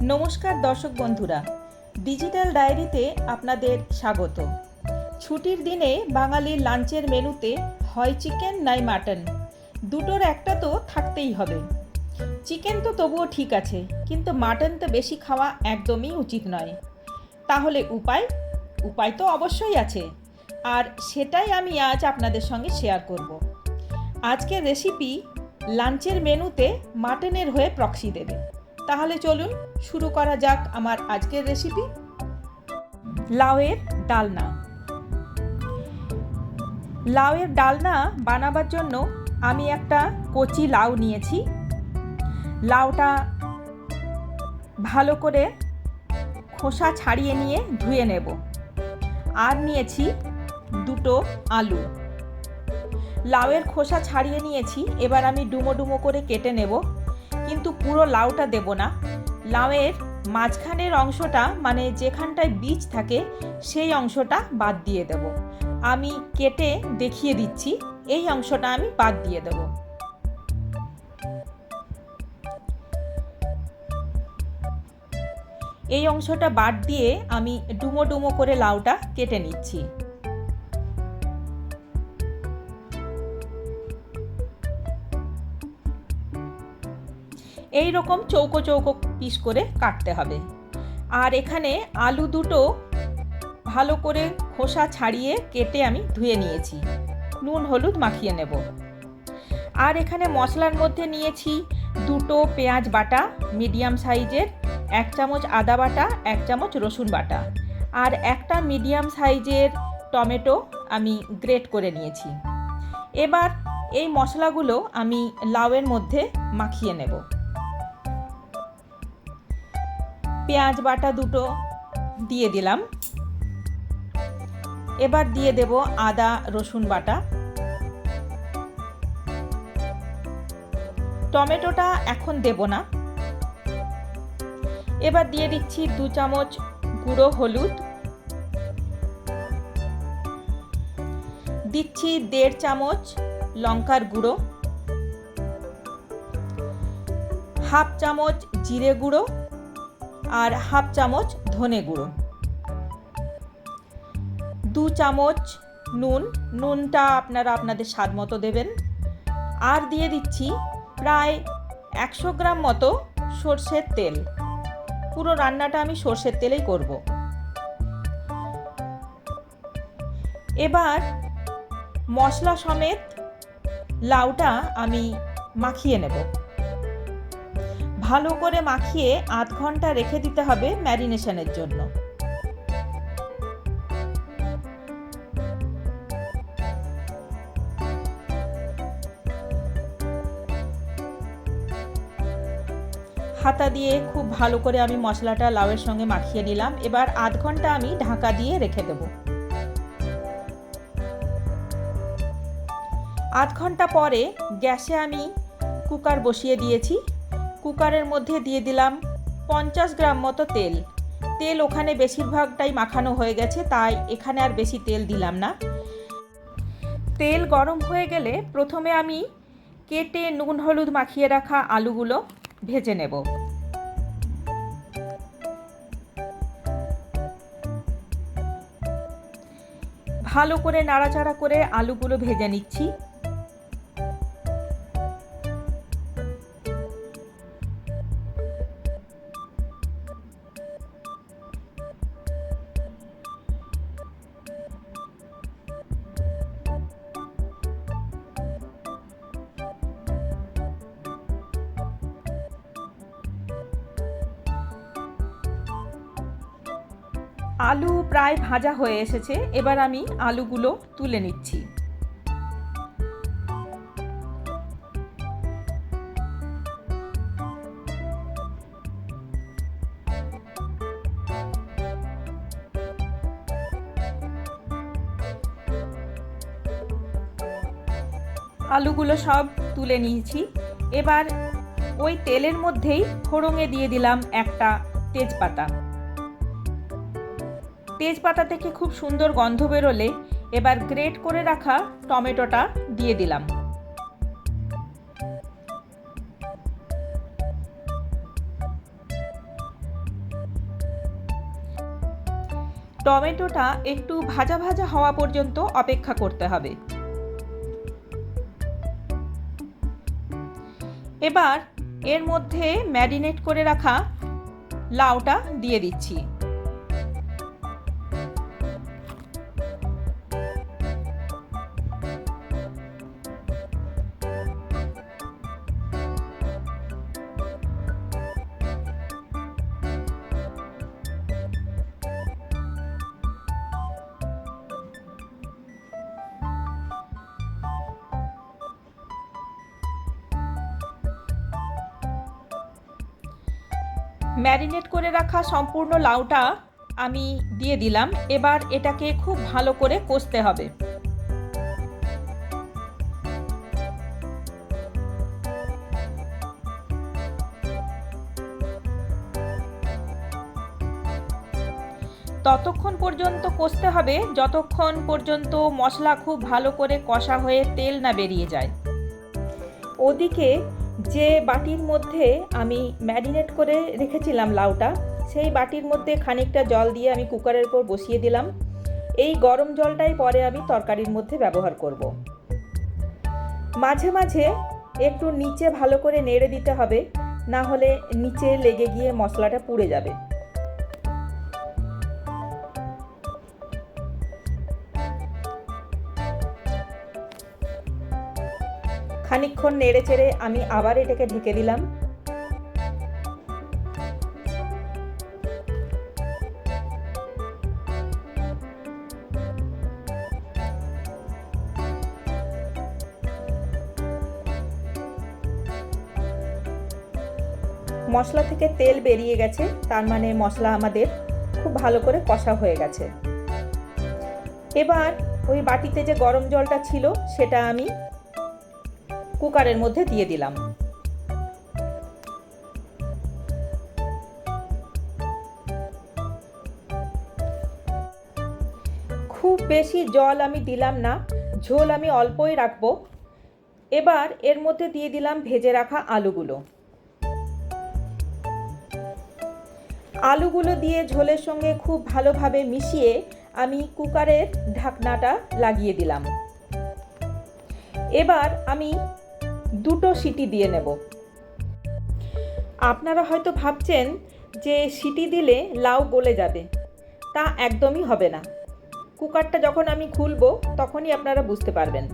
নমস্কার দর্শক বন্ধুরা ডিজিটাল ডায়েরিতে আপনাদের স্বাগত। ছুটির দিনে বাঙালির লাঞ্চের মেনুতে হয় চিকেন নাই মাটন, দুটোর একটা তো থাকতেই হবে। চিকেন তো তবুও ঠিক আছে, কিন্তু মাটন তো বেশি খাওয়া একদমই উচিত নয়। তাহলে উপায়? উপায় তো অবশ্যই আছে, আর সেটাই আমি আজ আপনাদের সঙ্গে শেয়ার করব। আজকের রেসিপি লাঞ্চের মেনুতে মাটনের হয়ে প্রক্সি দেবে। তাহলে চলুন শুরু করা যাক আমার আজকের রেসিপি লাউয়ের ডালনা। লাউয়ের ডালনা বানাবার জন্য আমি একটা কচি লাউ নিয়েছি। লাউটা ভালো করে খোসা ছাড়িয়ে নিয়ে ধুয়ে নেব। আর নিয়েছি দুটো আলু। লাউয়ের খোসা ছাড়িয়ে নিয়েছি, এবার আমি ডুমো ডুমো করে কেটে নেব। কিন্তু পুরো লাউটা দেব না। লাউয়ের মাঝখানের অংশটা মানে যেখানটায় বীজ থাকে, সেই অংশটা বাদ দিয়ে দেব। আমি কেটে দেখিয়ে দিচ্ছি, এই অংশটা আমি বাদ দিয়ে দেব। এই অংশটা বাদ দিয়ে আমি ডুমো ডুমো করে লাউটা কেটে নিচ্ছি। এই রকম চৌকো চৌকো পিস করে কাটতে হবে। আর এখানে আলু দুটো ভালো করে খোসা ছাড়িয়ে কেটে আমি ধুয়ে নিয়েছি। নুন, হলুদ মাখিয়ে নেব। আর এখানে মশলার মধ্যে নিয়েছি দুটো পেঁয়াজ বাটা, মিডিয়াম সাইজের এক চামচ আদা বাটা, এক চামচ রসুন বাটা। আর একটা মিডিয়াম সাইজের টমেটো আমি গ্রেট করে নিয়েছি। এবার এই মশলাগুলো আমি লাউয়ের মধ্যে মাখিয়ে নেব। পেঁয়াজ বাটা দুটো দিয়ে দিলাম। এবার দিয়ে দেব আদা, রসুন বাটা। টমেটোটা এখন দেব না। এবার দিয়ে দিচ্ছি দু চামচ গুঁড়ো হলুদ। দিচ্ছি দেড় চামচ লঙ্কার গুঁড়ো। হাফ চামচ জিরে গুঁড়ো। আর হাফ চামচ ধনে গুঁড়ো। দু চামচ নুন, নুনটা আপনারা আপনাদের স্বাদ মতো দেবেন। আর দিয়ে দিচ্ছি প্রায় একশো গ্রাম মতো সর্ষের তেল। পুরো রান্নাটা আমি সর্ষের তেলেই করব। এবার মশলা সমেত লাউটা আমি মাখিয়ে নেব। ভালো করে মাখিয়ে আধ ঘণ্টা রেখে দিতে হবে ম্যারিনেশনের জন্য। হাতা দিয়ে খুব ভালো করে আমি মশলাটা লাউয়ের সঙ্গে মাখিয়ে নিলাম। এবার আধ ঘণ্টা আমি ঢাকা দিয়ে রেখে দেব। আধ ঘণ্টা পরে গ্যাসে আমি কুকার বসিয়ে দিয়েছি। কুকারের মধ্যে দিয়ে দিলাম পঞ্চাশ গ্রাম মতো তেল। তেল ওখানে বেশিরভাগটাই মাখানো হয়ে গেছে, তাই এখানে আর বেশি তেল দিলাম না। তেল গরম হয়ে গেলে প্রথমে আমি কেটে নুন, হলুদ মাখিয়ে রাখা আলুগুলো ভেজে নেব। ভালো করে নাড়াচাড়া করে আলুগুলো ভেজে নিচ্ছি। আলু প্রায় ভাজা হয়ে এসেছে, এবার আমি আলুগুলো তুলে নিচ্ছি। আলুগুলো সব তুলে নিয়েছি। এবার ওই তেলের মধ্যেই ফোড়ঙে দিয়ে দিলাম একটা তেজপাতা। তেজপাতা থেকে খুব সুন্দর গন্ধ বেরোলে এবার গ্রেট করে রাখা টমেটোটা দিয়ে দিলাম। টমেটোটা একটু ভাজা ভাজা হওয়া পর্যন্ত অপেক্ষা করতে হবে। এবার এর মধ্যে ম্যারিনেট করে রাখা লাউটা দিয়ে দিচ্ছি। ম্যারিনেট করে রাখা সম্পূর্ণ লাউটা আমি দিয়ে দিলাম। এবার এটাকে খুব ভালো করে কষতে হবে। ততক্ষণ পর্যন্ত কষতে হবে। যতক্ষণ পর্যন্ত মশলা খুব ভালো করে কষা হয়ে তেল না বেরিয়ে যায়। ওদিকে যে বাটির মধ্যে আমি ম্যারিনেট করে রেখেছিলাম লাউটা, সেই বাটির মধ্যে খানিকটা জল দিয়ে আমি কুকারের উপর বসিয়ে দিলাম এই গরম জলটাই পরে আমি তরকারির মধ্যে ব্যবহার করব। মাঝে মাঝে একটু নিচে ভালো করে নেড়ে দিতে হবে, না হলে নিচে লেগে গিয়ে মশলাটা পুড়ে যাবে খানিকক্ষণ নেড়ে চেড়ে আমি আবার এটাকে ঢেকে দিলাম। মশলা থেকে তেল বেরিয়ে গেছে, তার মানে মশলা আমাদের খুব ভালো করে কষা হয়ে গেছে। এবার ওই বাটিতে যে গরম জলটা ছিল, সেটা আমি কুকারের মধ্যে দিয়ে দিলাম। খুব বেশি জল আমি দিলাম না, ঝোল আমি অল্পই রাখব। এবার এর মধ্যে দিয়ে দিলাম ভেজে রাখা আলুগুলো। আলুগুলো দিয়ে ঝোলের সঙ্গে খুব ভালোভাবে মিশিয়ে আমি কুকারের ঢাকনাটা লাগিয়ে দিলাম। এবার আমি দুটো সিটি দিয়ে নেব। আপনারা হয়তো ভাবছেন যে সিটি দিলে লাউ গলে যাবে। তা একদমই হবে না। কুকারটা যখন আমি খুলবো, তখনই আপনারা বুঝতে পারবেন।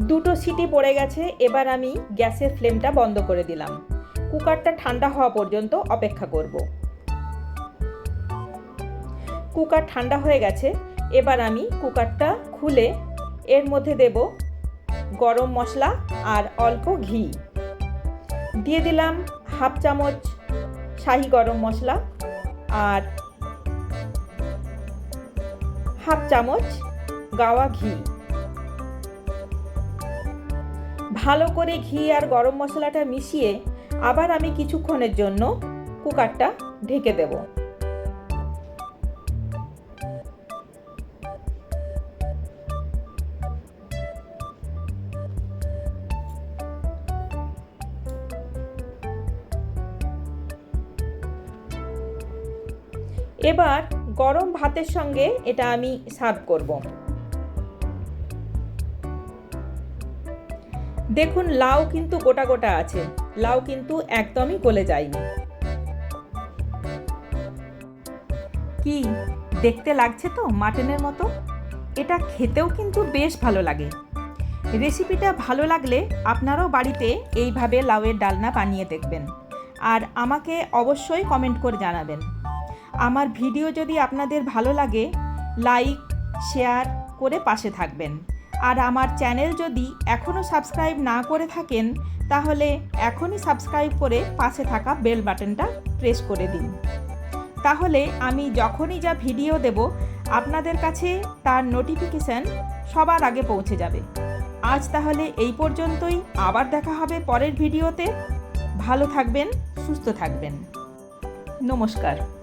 দুটো সিটি পড়ে গেছে, এবার আমি গ্যাসের ফ্লেমটা বন্ধ করে দিলাম। কুকারটা ঠান্ডা হওয়া পর্যন্ত অপেক্ষা করব। কুকার ঠান্ডা হয়ে গেছে, এবার আমি কুকারটা খুলে এর মধ্যে দেব গরম মশলা আর অল্প ঘি। দিয়ে দিলাম হাফ চামচ শাহি গরম মশলা আর হাফ চামচ গাওয়া ঘি। ভালো করে ঘি আর গরম মশলাটা মিশিয়ে আবার আমি কিছুক্ষণের জন্য কুকারটা ঢেকে দেব। এবার গরম ভাতের সঙ্গে এটা আমি সার্ভ করব। দেখুন, লাউ কিন্তু গোটা গোটা আছে। লাউ কিন্তু একদমই গলে যায়নি। কি, দেখতে লাগছে তো মাটনের মতো? এটা খেতেও কিন্তু বেশ ভালো লাগে। রেসিপিটা ভালো লাগলে আপনারাও বাড়িতে এইভাবে লাউয়ের ডালনা বানিয়ে দেখবেন। আর আমাকে অবশ্যই কমেন্ট করে জানাবেন। আমার ভিডিও যদি আপনাদের ভালো লাগে, লাইক, শেয়ার করে পাশে থাকবেন। আর আমার চ্যানেল যদি এখনও সাবস্ক্রাইব না করে থাকেন, তাহলে এখনই সাবস্ক্রাইব করে পাশে থাকা বেল বাটনটা প্রেস করে দিন। তাহলে আমি যখনই যা ভিডিও দেব, আপনাদের কাছে তার নোটিফিকেশান সবার আগে পৌঁছে যাবে। আজ তাহলে এই পর্যন্তই। আবার দেখা হবে পরের ভিডিওতে। ভালো থাকবেন, সুস্থ থাকবেন। নমস্কার।